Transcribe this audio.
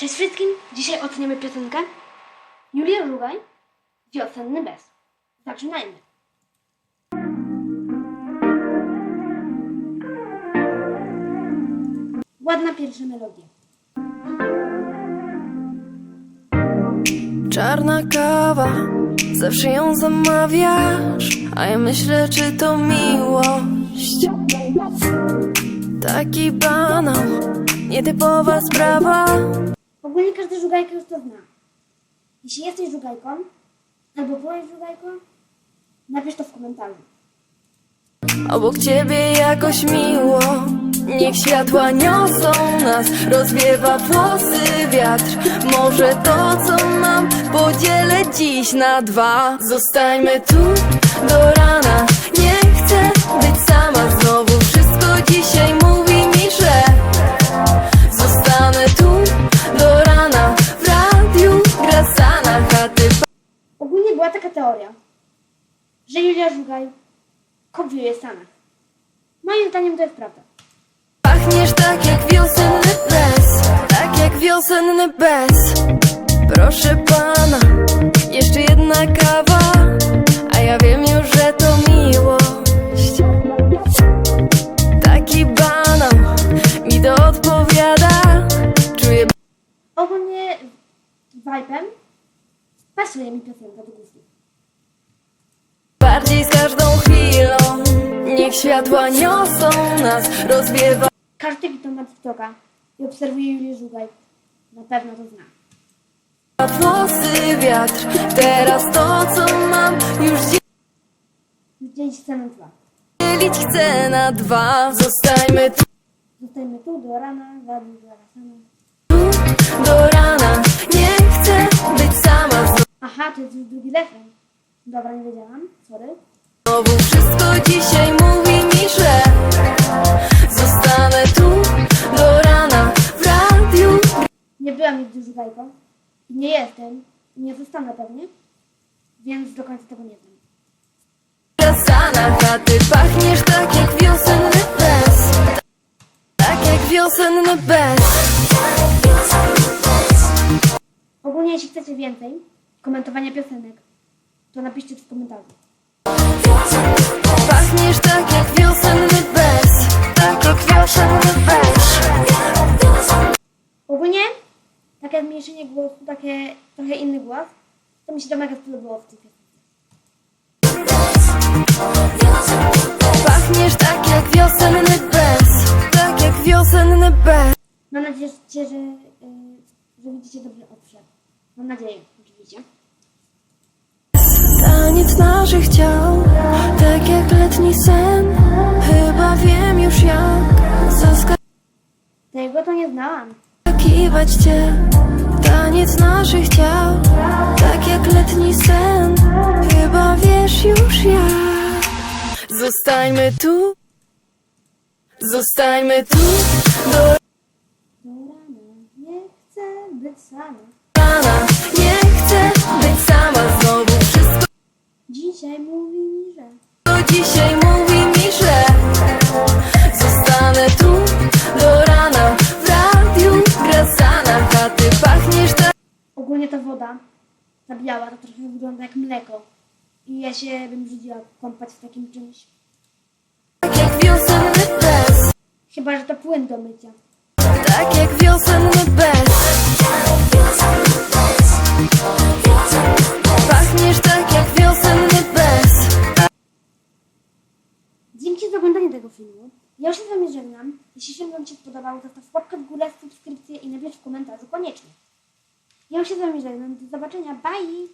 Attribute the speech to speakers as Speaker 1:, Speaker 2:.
Speaker 1: Cześć wszystkim! Dzisiaj oceniamy piosenkę Julia Żugaj Wiosenny bez. Zaczynajmy. Ładna pierwsza melodia.
Speaker 2: Czarna kawa, zawsze ją zamawiasz, a ja myślę, czy to miłość. Taki banał, nietypowa sprawa.
Speaker 1: Ogólnie każdy żugajka już to zna. Jeśli jesteś żugajką, albo byłeś żugajką, napisz to w komentarzu.
Speaker 2: Obok ciebie jakoś miło, niech światła niosą nas, rozwiewa włosy wiatr. Może to, co mam, podzielę dziś na dwa. Zostańmy tu do rana, nie chcę być sama znowu. Wszystko dzisiaj mówi
Speaker 1: taka teoria, że Julia Żugaj kopiuje Stanach. Moim zdaniem to jest prawda.
Speaker 2: Pachniesz tak jak wiosenny bez, tak jak wiosenny bez. Proszę pana, jeszcze jedna kawa, a ja wiem już, że to miłość. Taki banał mi to odpowiada. Czuję
Speaker 1: Ogólnie vibe'em pasuje mi piosenka do gustu.
Speaker 2: Bardziej z każdą chwilą. Niech światła niosą nas, rozwiewa.
Speaker 1: Każdy kto ma TikToka i obserwuje Julię Żugaj, na pewno to zna.
Speaker 2: Włosy wiatr, teraz to co mam już
Speaker 1: Dzielić scenę dwa.
Speaker 2: dzielić chcę na dwa. Zostańmy tu.
Speaker 1: Zostajemy tu do rana, radiu zaraz.
Speaker 2: do rana Nie chcę być sama
Speaker 1: Aha, to jest już drugi refren. Dobra, nie wiedziałam, sorry.
Speaker 2: znowu Wszystko dzisiaj mówi mi, że Zostanę tu do rana W radiu
Speaker 1: Nie byłam nigdy żugajką. Nie jestem. Nie zostanę pewnie. Więc do końca tego nie znam.
Speaker 2: Krasana, a ty pachniesz tak jak wiosenny bez Tak jak wiosenny bez
Speaker 1: Ogólnie, jeśli chcecie więcej komentowania piosenek, to napiszcie w komentarzu.
Speaker 2: Pachniesz tak jak wiosenny bez Tak jak wiosenny bez
Speaker 1: Ogólnie, takie zmniejszenie głosu, takie trochę inny głos, to mi się to mega spodobało w tej piosence.
Speaker 2: Pachniesz tak jak wiosenny bez Tak jak wiosenny bez
Speaker 1: Mam nadzieję, że, że, yy, że widzicie dobrze obszar. Mam nadzieję, oczywiście.
Speaker 2: Taniec naszych ciał, tak jak letni sen. Chyba wiem już jak
Speaker 1: Tego to nie znałam.
Speaker 2: zaskakiwać cię. Taniec naszych ciał, tak jak letni sen. Chyba wiesz już jak. Zostańmy tu. Zostańmy tu. Do
Speaker 1: nie chcę być sama.
Speaker 2: rana Nie chcę być sama. Znowu Wszystko
Speaker 1: Dzisiaj mówi mi, że
Speaker 2: dzisiaj mówi mi, że Zostanę tu do rana W radiu gra Sanach, a ty pachniesz tak
Speaker 1: ogólnie ta woda, ta biała, to trochę wygląda jak mleko. I ja się bym rzuciła kąpać w takim czymś.
Speaker 2: jak wiosenny bez
Speaker 1: Chyba, że to płyn do mycia.
Speaker 2: Tak jak wiosenny bez
Speaker 1: Ja się z wami żegnam. Jeśli film wam się spodobał, zostaw łapkę w górę, subskrypcję i napisz w komentarzu koniecznie. Ja się z wami żegnam. Do zobaczenia. Bye!